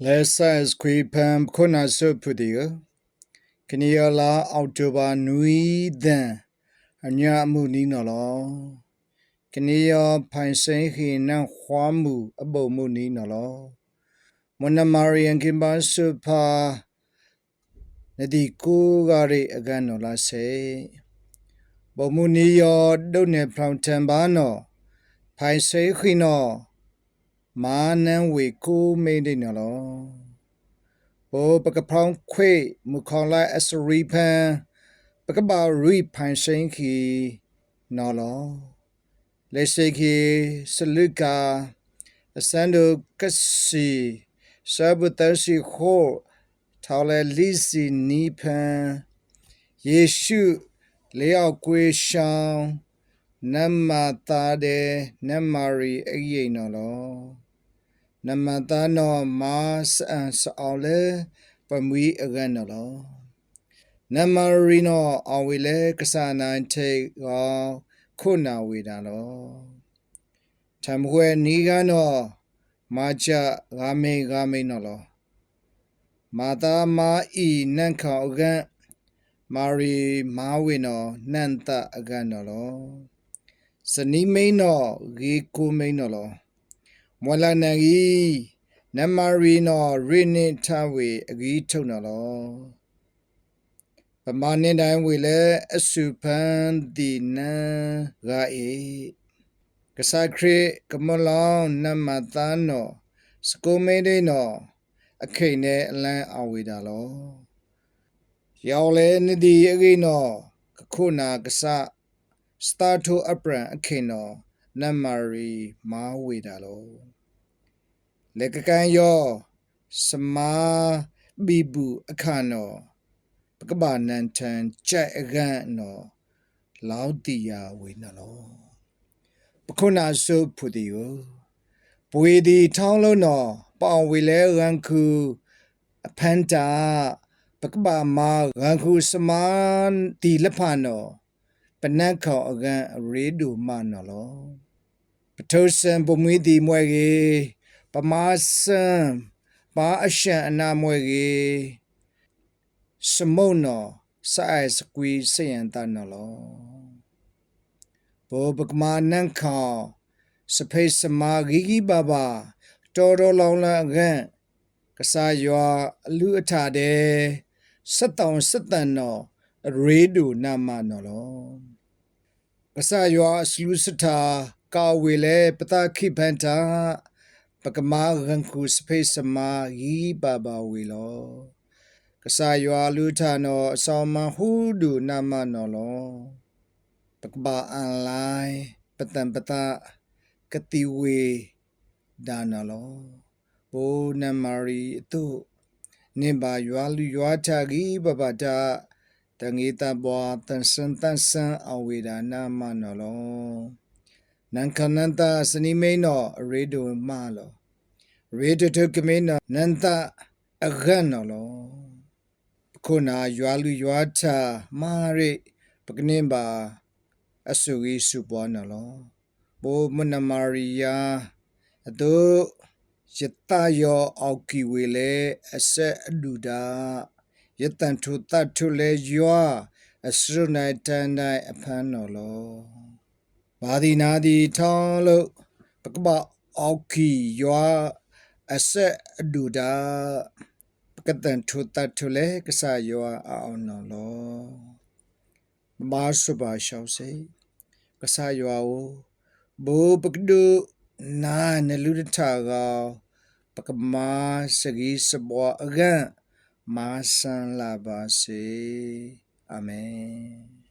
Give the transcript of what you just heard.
Lesa squi pam kona supudio. Kiniola autoba nui den. Anya muni nolo. Kinio painsen hi nan huamu abo muni nolo. Mona marian kimba supa. Nadi ku gari agan nola se. Bomuni yo done pram tembano. Painsen hi no. မာနန်ဝေကိုမိန်နေနော်ဘော ပကဖောင်းခွေမူခေါလိုက်အစရီဖန်ပကဘာရီဖိုင်ရှင်ခီနော်လောလက်ရှိခီစလုကာအစန်ဒိုကစီဆဘတရှိခိုထော်လေလီစီနီဖန်ယေရှုလေယောက်ကွေရှောင်းနမ္မာတာတဲ့နမ္မာရီအရေးနော်လော နမတာနောမာစန်စအောင်လေပမွီအကန်နော်နမရီနောအဝေလေကဆာနိုင်တေကောခုနာဝေတာလောတမ်ခွေနီကနောမာချဂါမေဂါမေနော်လောမာတာမာဤနန်ခေါအကန်မာရီမာဝေနောနန်တအကန်နော်လောစနီမိန်နောဂီကိုမိန်နော်လော မွလာနန်ကြီးနမရီနော်ရိနစ်ထဝေအကြီးထုံနော်လောပမာနေတိုင်းဝေလဲအစုဖန်ဒီနန်ဂါအေကစားခရကမလောင်နမသန်နော်စကိုမေးဒိနော်အခိတ်နဲ့အလန်းအဝေတာလောရောက်လဲနဒီအကိနော်ကခုနာကစားစတာတိုအပရန်အခိနော်န မရီမာဝေတာလောလက်ကကန်ယောစမာဘီဘူအခါနောပကဘာနန်တန်ကြိုက်အကန်နောလောတီယာဝေနလောပခုနာဆုဖူတီယောပွေဒီထောင်းလုံးနောပေါင်ဝေလဲရန်ခုအဖန်တာပကဘာမာရန်ခုစမန်တီလဖာနောပနက်ခေါအကန်ရေဒူမနော်လော ပထုစံပမွေးဒီမွဲကြီးပမာစံပါအရှံအနာမွဲကြီးစမုံနော်ဆိုင်စကွီစယန်တနော်လောဘောပကမာနန်ခေါစဖေးစမာဂီဂီဘာဘာတော်တော်လောင်လန်ကန်ကစားရွာအလူအထာတဲ့စက်တောင်စက်တန်နော်ရေဒူနာမနော်လောကစားရွာစလူစတာ ကာဝေလေပတာခိဖန်တာပကမာရန်ခုစဖေးစမာဂီဘာဘာဝေလောကစားရွာလူထာနောအဆောင်မဟူဒူနာမနော်လောပကဘာအန်လိုင်းပတံပတာကတိဝေဒါနော်လောဘိုနမရီအတုနိဘာရွာလူရွာချဂီဘဘတာတငေတဘွာတန်စန်တန်စန်အဝေဒနာမနော်လော နန်ခနန္တစနိမိန်နောရေဒိုမလောရေဒတုကမေနနန္တအဂန်နော်လောခုနာရွာလူရွာချမာရိပကနင်းပါအဆုကြီးစုပွားနော်လောဘိုမနမာရီယာအတုယတယောအောက်ကီဝေလေအဆက်အဒူဒါယတန်ထုတတ်ထုလေယွာအစရုနိုင်တန်နိုင်အဖန်းနော်လော ဘာဒီနာဒီထောင်းလို့ပကပအောက်ကီယွာအဆက်အဒူဒါပကတန်ထုတတ်ထုလေကဆာယွာအောင်နော်လောမာဆုပါရှောက်စေကဆာယွာဝဘောပကဒုနာနလူတထာကောပကမာစဂီစဘောအကန်မာဆန်လာပါစေအာမင်